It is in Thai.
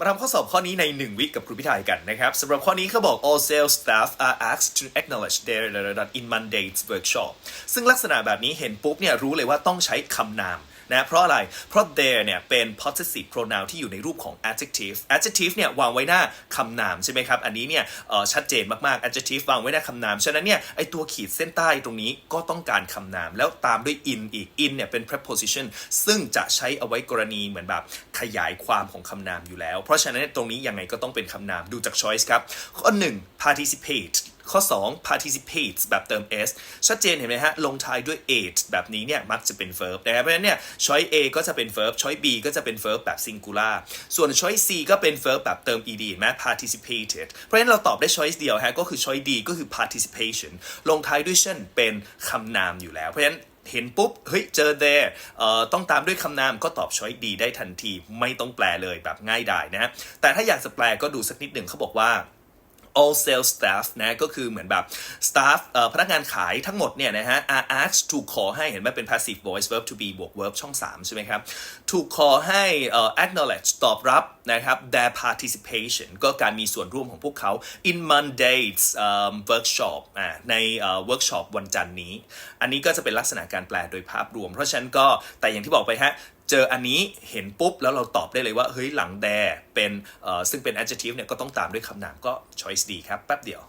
มาทำข้อสอบข้อนี้ใน 1 วิกับครูพิธายกันนะครับสำหรับข้อนี้เขาบอก all sales staff are asked to acknowledge their in Monday's workshop ซึ่งลักษณะแบบนี้เห็นปุ๊บเนี่ยรู้เลยว่าต้องใช้คำนามนะเพราะอะไร เพราะ there เนี่ยเป็น possessive pronoun ที่อยู่ในรูปของ adjective adjective เนี่ยวางไว้หน้าคำนามใช่ไหมครับ อันนี้เนี่ยชัดเจนมากๆ adjective วางไว้หน้าคำนาม ฉะนั้นเนี่ยไอตัวขีดเส้นใต้ตรงนี้ก็ต้องการคำนาม แล้วตามด้วย in อีก in เนี่ยเป็น preposition ซึ่งจะใช้เอาไว้กรณีเหมือนแบบขยายความของคำนามอยู่แล้วเพราะฉะนั้นตรงนี้ยังไงก็ต้องเป็นคำนามดูจาก choice ครับ ข้อ 1 participate ข้อ 2 participates แบบเติม s ชัดเจนเห็นไหมฮะ ลงท้ายด้วย ate แบบนี้เนี่ย มักจะเป็น verb นะครับ เพราะฉะนั้นเนี่ย choice A ก็จะเป็น verb choice B ก็จะเป็น verb แบบ singular ส่วน choice C ก็เป็น verb แบบเติม ed เห็นไหม participated เพราะฉะนั้นเราตอบได้ choice เดียวฮะ ก็คือ choice D ก็คือ participation ลงท้ายด้วย tion เป็นคำนามอยู่แล้ว เพราะฉะนั้น เห็นปุ๊บ เฮ้ย เจอ there เอ่อต้องตามด้วยคำนามก็ตอบ choice D ได้ทันที ไม่ต้องแปลเลยแบบง่ายดายนะฮะแต่ถ้าอยากจะแปลก็ดูสักนิดหนึ่งเขาบอกว่า all sales staff นะก็คือเหมือนแบบ staff พนักงานขายทั้งหมดเนี่ยนะฮะ are asked ถูกขอให้เห็นไหมเป็น passive voice verb to be บวก verb ช่อง 3 ใช่ไหมครับถูกขอให้ acknowledge ตอบรับนะครับ their participation ก็การมีส่วนร่วมของพวกเขา in Monday's เอ่อ workshop อ่าใน workshop วันจันทร์นี้ อันนี้ก็จะเป็นลักษณะการแปลโดยภาพรวม เพราะฉะนั้นก็แต่อย่างที่บอกไปฮะเจออันนี้เห็นปุ๊บ แล้วเราตอบได้เลยว่า เฮ้ยหลังแดเป็นซึ่งเป็น adjective เนี่ยก็ต้องตามด้วยคำนามก็ choice D ครับ แป๊บเดียว